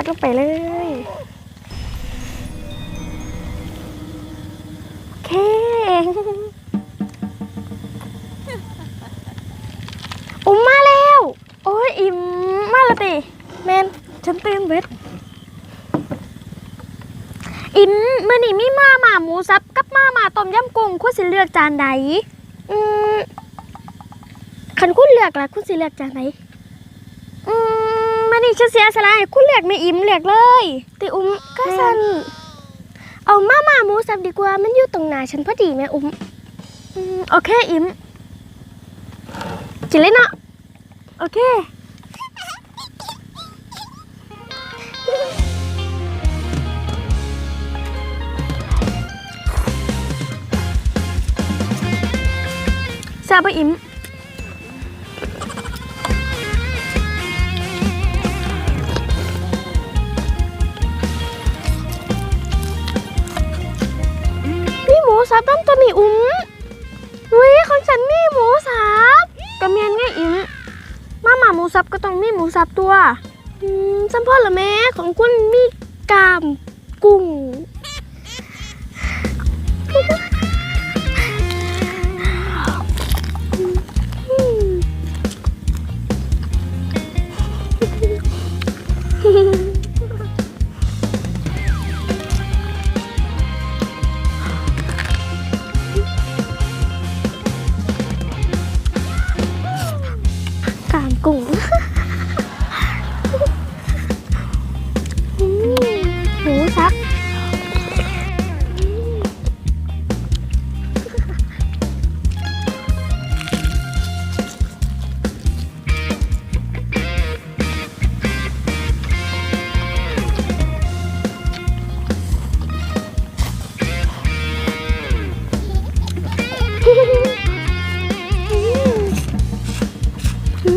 ยัดลงไปเลยโอเคอุ้มมาแล้ว โอ้ยอิ่มมาละติแมนฉันตื่นเบิดอินเมื่อนี้มีมาหมาหมูสับกับมาหมาต้มยำกุ้งคุณสิเลือกจานใดอืมคันคุณเลือกล่ะคุณสิเลือกจานไหนอืม มื่อนี้ฉันเสียสละให้คุณเลือกไม่อิ่มเลือกเลยติอุ้มก็สันเอามาหมาหมูสับดีกว่ามันอยู่ตรงหน้าฉันพอดีแม่อุ้มอืมโอเคอิ่มจิเลยเนาะโอเคแซ่บปะอิ่ม ต้มตัวนี้อุ้มวิของฉันมีหมูสับกระเมียนไงอิ่มมาหมาหมูสับก็ต้องมีหมูสับตัวอืมสัมพ่อเหรอแม่ของคุณมีกามกุ้ง อื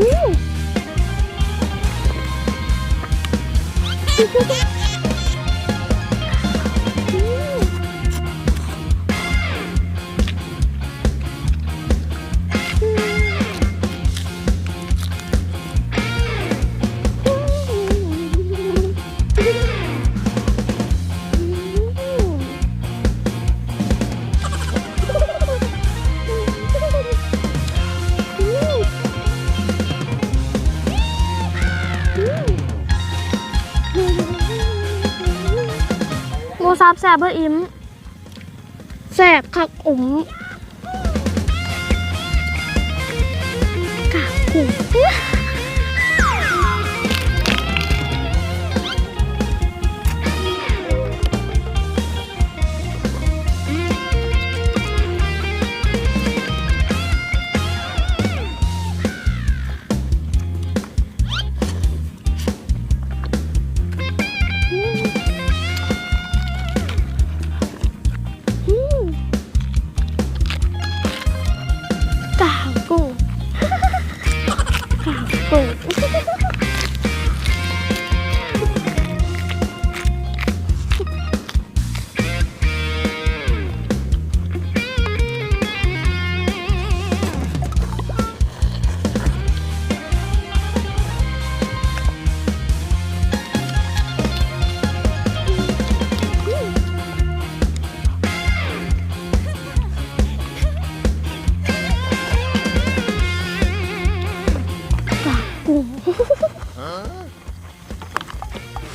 มหมูสับแซ่บเบอร์อิมแซ่บคักอุ๋มกากกุ้ง ก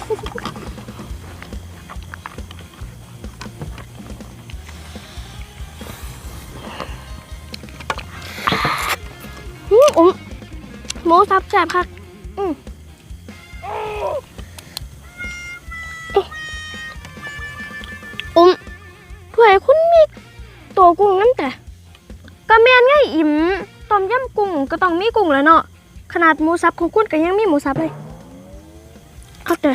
อืมอุ๋มหมูสับแซ่บคักอืมอ๊ะอุ๋มเพื่อให้คุณมีตัวกุ้งนั่นแต่ก็แม่นไงอิ่มต้มยำกุ้งก็ต้องมีกุ้งแล้วเนาะขนาดหมูสับของคุณก็ยังมีหมูสับเลย เอาแต่